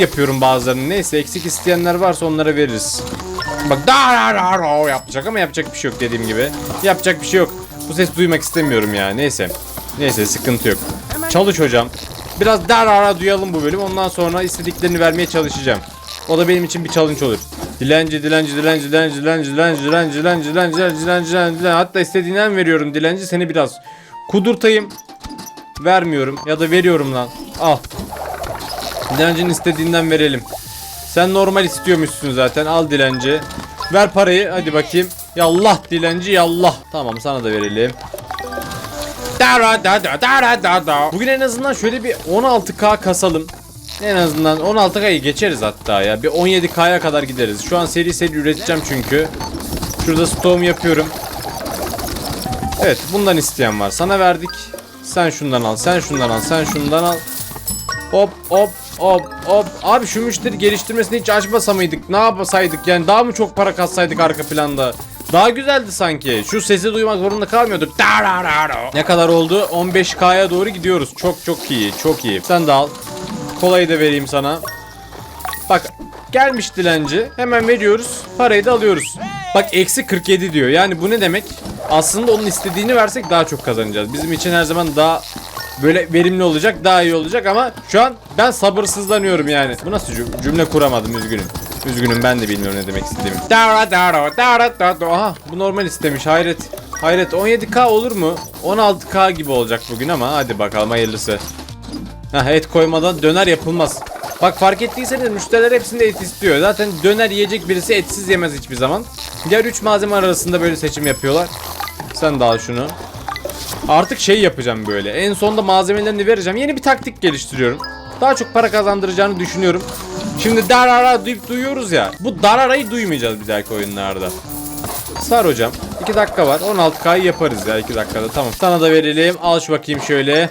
yapıyorum bazılarını. Neyse eksik isteyenler varsa onlara veririz. Bak da da da yapacak ama yapacak bir şey yok dediğim gibi. Yapacak bir şey yok. Bu ses duymak istemiyorum ya. Neyse. Neyse sıkıntı yok. Çalış hocam. Biraz da da da duyalım bu bölüm. Ondan sonra istediklerini vermeye çalışacağım. O da benim için bir challenge olur. Dilenci, dilenci, dilenci, dilenci, dilenci, dilenci, dilenci, dilenci, dilenci, dilenci, dilenci, dilenci. Hatta istediğinden veriyorum dilenci. Seni biraz kudurtayım. Vermiyorum ya da veriyorum lan. Al. Dilencinin istediğinden verelim. Sen normal istiyormuşsun zaten. Al dilenci. Ver parayı. Hadi bakayım. Yallah dilenci yallah. Tamam sana da verelim. Bugün en azından şöyle bir 16k kasalım. En azından 16k'yı geçeriz hatta ya. Bir 17k'ya kadar gideriz. Şu an seri seri üreteceğim çünkü. Şurada stoğum yapıyorum. Evet bundan isteyen var. Sana verdik. Sen şundan al. Sen şundan al. Sen şundan al. Hop hop hop hop. Abi şu müşteri geliştirmesini hiç açmasa mıydık? Ne yapasaydık yani? Daha mı çok para katsaydık arka planda? Daha güzeldi sanki. Şu sesi duymak zorunda kalmıyorduk. Ne kadar oldu? 15K'ya doğru gidiyoruz. Çok çok iyi. Çok iyi. Sen de al. Kolayı da vereyim sana. Bak gelmiş dilenci. Hemen veriyoruz. Parayı da alıyoruz. Bak eksi 47 diyor. Yani bu ne demek? Aslında onun istediğini versek daha çok kazanacağız. Bizim için her zaman daha böyle verimli olacak, daha iyi olacak ama şu an ben sabırsızlanıyorum yani. Bu nasıl cüm- cümle kuramadım üzgünüm. Üzgünüm ben de bilmiyorum ne demek istediğimi. Aha bu normal istemiş hayret. Hayret 17k olur mu? 16k gibi olacak bugün ama hadi bakalım hayırlısı. Heh, et koymadan döner yapılmaz. Bak fark ettiyseniz müşteriler hepsinde et istiyor. Zaten döner yiyecek birisi etsiz yemez hiçbir zaman. Diğer 3 malzeme arasında böyle seçim yapıyorlar. Sen de al şunu. Artık şey yapacağım böyle. En sonda malzemelerini vereceğim. Yeni bir taktik geliştiriyorum. Daha çok para kazandıracağını düşünüyorum. Şimdi darara deyip duyuyoruz ya. Bu dararayı duymayacağız bir dahaki oyunlarda. Sar hocam. 2 dakika var. 16K'yı yaparız ya 2 dakikada. Tamam. Sana da verelim. Al şu bakayım şöyle.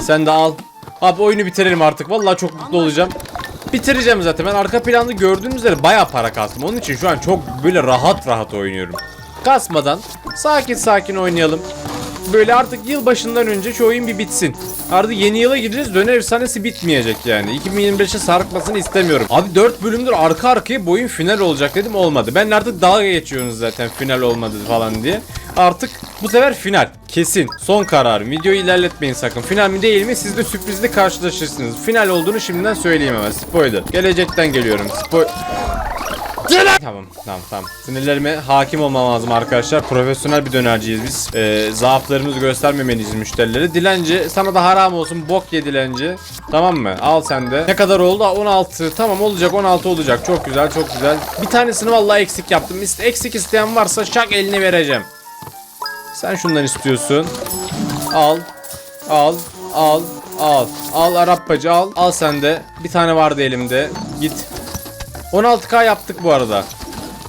Sen de al. Abi oyunu bitirelim artık. Vallahi çok mutlu olacağım. Bitireceğim zaten. Ben arka planda gördüğünüz üzere baya para kastım. Onun için şu an çok böyle rahat rahat oynuyorum. Kasmadan sakin sakin oynayalım. Böyle artık yıl başından önce şu oyun bir bitsin. Artık yeni yıla gireceğiz. Döner efsanesi bitmeyecek yani. 2025'e sarkmasını istemiyorum. Abi 4 bölümdür arka arkaya bu oyun final olacak dedim olmadı. Ben artık dalga geçiyorsunuz zaten final olmadı falan diye. Artık bu sefer final. Kesin. Son karar. Videoyu ilerletmeyin sakın. Final mi değil mi? Siz de sürprizle karşılaşırsınız. Final olduğunu şimdiden söyleyeyim hemen. Spoiler. Gelecekten geliyorum. Spoiler. Tamam tamam tamam. Sinirlerime hakim olmam lazım arkadaşlar. Profesyonel bir dönerciyiz biz. Ee, zaaflarımızı göstermemeliyiz müşterilere. Dilenci sana da haram olsun bok ye dilenci. Tamam mı? Al sen de. Ne kadar oldu? Aa, 16. Tamam olacak 16 olacak. Çok güzel çok güzel. Bir tanesini vallahi eksik yaptım. Eksik isteyen varsa şak elini vereceğim. Sen şundan istiyorsun. Al. Al. Al. Al. Al Arapçacı al. Al sen de. Bir tane vardı elimde. Git. 16k yaptık bu arada.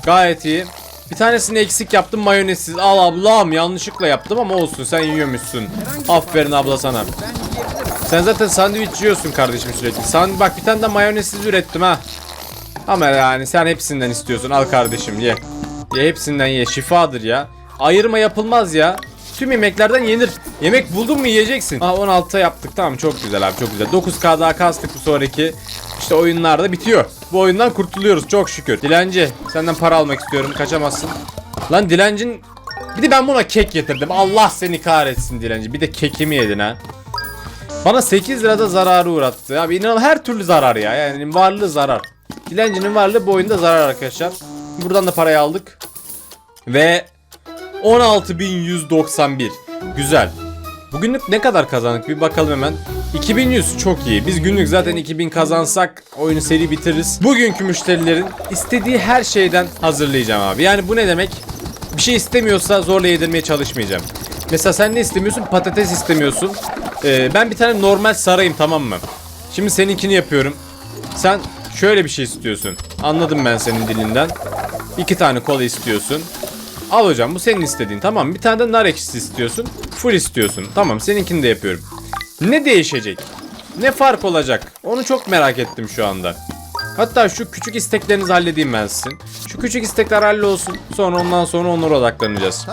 Gayet iyi. Bir tanesini eksik yaptım mayonezsiz. Al ablam yanlışlıkla yaptım ama olsun sen yiyormuşsun. Aferin abla sana. Sen zaten sandviç yiyorsun kardeşim sürekli. San bak bir tane de mayonezsiz ürettim ha. Ama yani sen hepsinden istiyorsun. Al kardeşim ye. Ye hepsinden ye. Şifadır ya. Ayırma yapılmaz ya. Tüm yemeklerden yenir. Yemek buldun mu yiyeceksin. Aa 16'a yaptık tamam çok güzel abi çok güzel. 9K daha kastık bu sonraki. İşte oyunlarda bitiyor. Bu oyundan kurtuluyoruz çok şükür. Dilenci senden para almak istiyorum kaçamazsın. Lan dilencin... Bir de ben buna kek getirdim. Allah seni kahretsin dilenci. Bir de kekimi yedin ha. Bana 8 lirada zararı uğrattı. Abi inanın her türlü zarar ya. Yani varlığı zarar. Dilencinin varlığı bu oyunda zarar arkadaşlar. Buradan da parayı aldık. Ve 16.191. Güzel. Bugünlük ne kadar kazandık bir bakalım hemen. 2100 çok iyi. Biz günlük zaten 2000 kazansak oyunu seri bitiririz. Bugünkü müşterilerin istediği her şeyden hazırlayacağım abi. Yani bu ne demek? Bir şey istemiyorsa zorla yedirmeye çalışmayacağım. Mesela sen ne istemiyorsun? Patates istemiyorsun. Ee, ben bir tane normal sarayım tamam mı? Şimdi seninkini yapıyorum. Sen şöyle bir şey istiyorsun. Anladım ben senin dilinden. İki tane kola istiyorsun. Al hocam bu senin istediğin tamam? Bir tane de nar ekşisi istiyorsun. Full istiyorsun. Tamam seninkini de yapıyorum. Ne değişecek? Ne fark olacak? Onu çok merak ettim şu anda. Hatta şu küçük isteklerinizi halledeyim ben sizin. Şu küçük istekler hallolsun. Sonra ondan sonra onlara odaklanacağız.